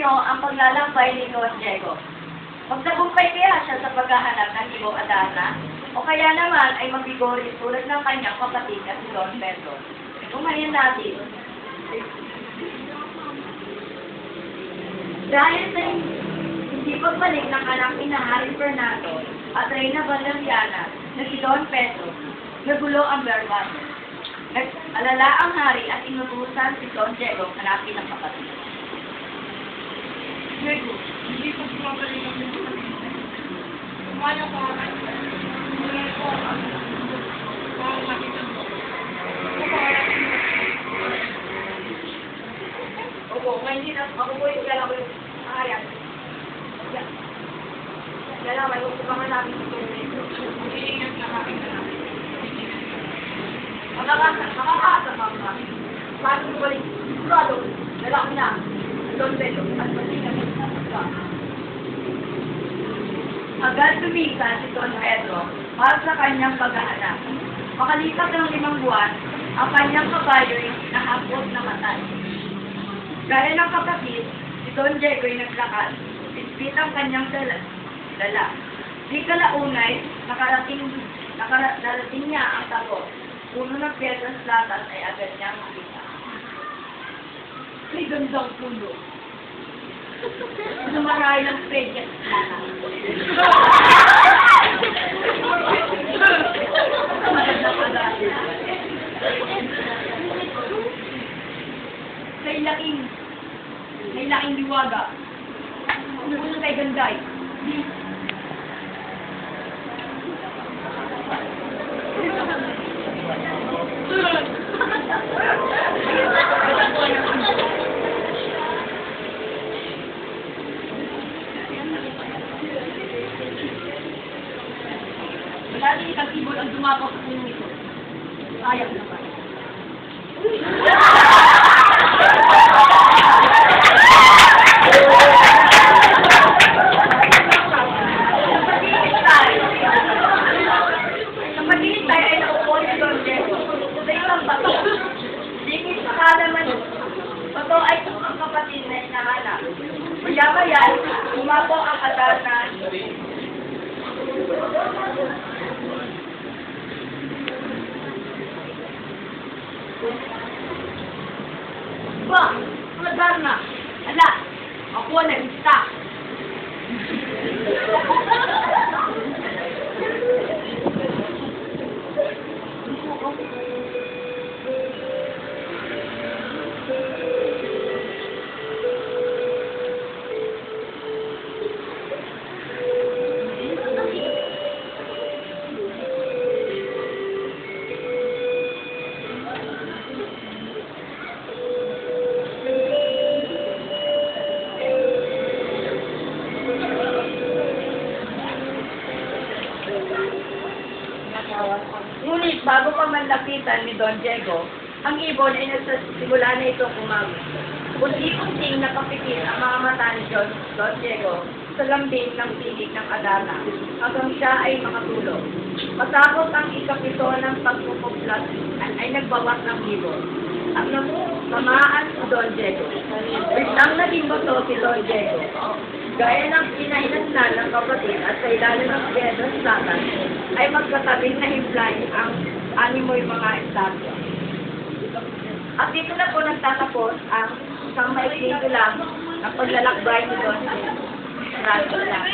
ninyo ang paglalakbay ni Don Diego. Magtagumpay kaya siya sa paghahanap ng ibong Adana, o kaya naman ay magbigori tulad ng kanyang kapatid na si Don Pedro. Umayin natin. Dahil sa hindi pagbalik ng anak ni Haring Fernando at Reyna Valeriana na si Don Pedro, nagulo ang Verban. Nag-alala ang hari at inutusan si Don Diego hanapin ang kapatid. Opo, ngayon din ako po yung galaw yung ayan. Galaw, ay gusto pa nga namin sa Pedro. Iingat na kami na namin. Makakasa pa nga. Paano ko balik? Sigurado, lalaki na. Don Pedro, at pati kami sa pagka. Agad lumisan si Don Pedro para sa kanyang paghahanap. Makalipas ng limang buwan, ang kanyang kabayo ay nahapot na matay. Gaya ng kapatid, si Don Diego ay naglakad. Bitbit ang kanyang dala. dala. Di kalaunay, nakarating, nakarating niya ang tapo. Puno ng piedras latas ay agad niyang makita. May gandang puno. Lumarahay ng dahil. May laking, may laking liwaga. Puno kay Ganday. Lagi isang ibon ang dumapo sa puno ito. Sayang naman. Kapatid tayo. Kapatid tayo ay naupo si Don Diego. Sa isang bato. Dikit sa kalaman. Bato ay ang kapatid na hinahanap. Maya-maya, umapo ang adana Ba, magar na. Ala, ako na isa. Ngunit bago pa man lapitan ni Don Diego, ang ibon ay nagsasimula na itong umawit. Kunti-kunting nakapikit ang mga mata ni Don, Don Diego sa lambing ng pilig ng Adana hanggang siya ay makatulog. Matapos ang ikapito ng pagpupuklat ay, nagbawas ng ibon. At namaan si Don Diego. Biglang naging bato si Don Diego. Gaya ng pinahinasnan ng kapatid at sa ilalim ng Piedras Latas, ay magkatabing na himlay ang animoy mga estatwa. At dito na po nagtatapos ang isang maikling lang ng paglalakbay ni Don salamat.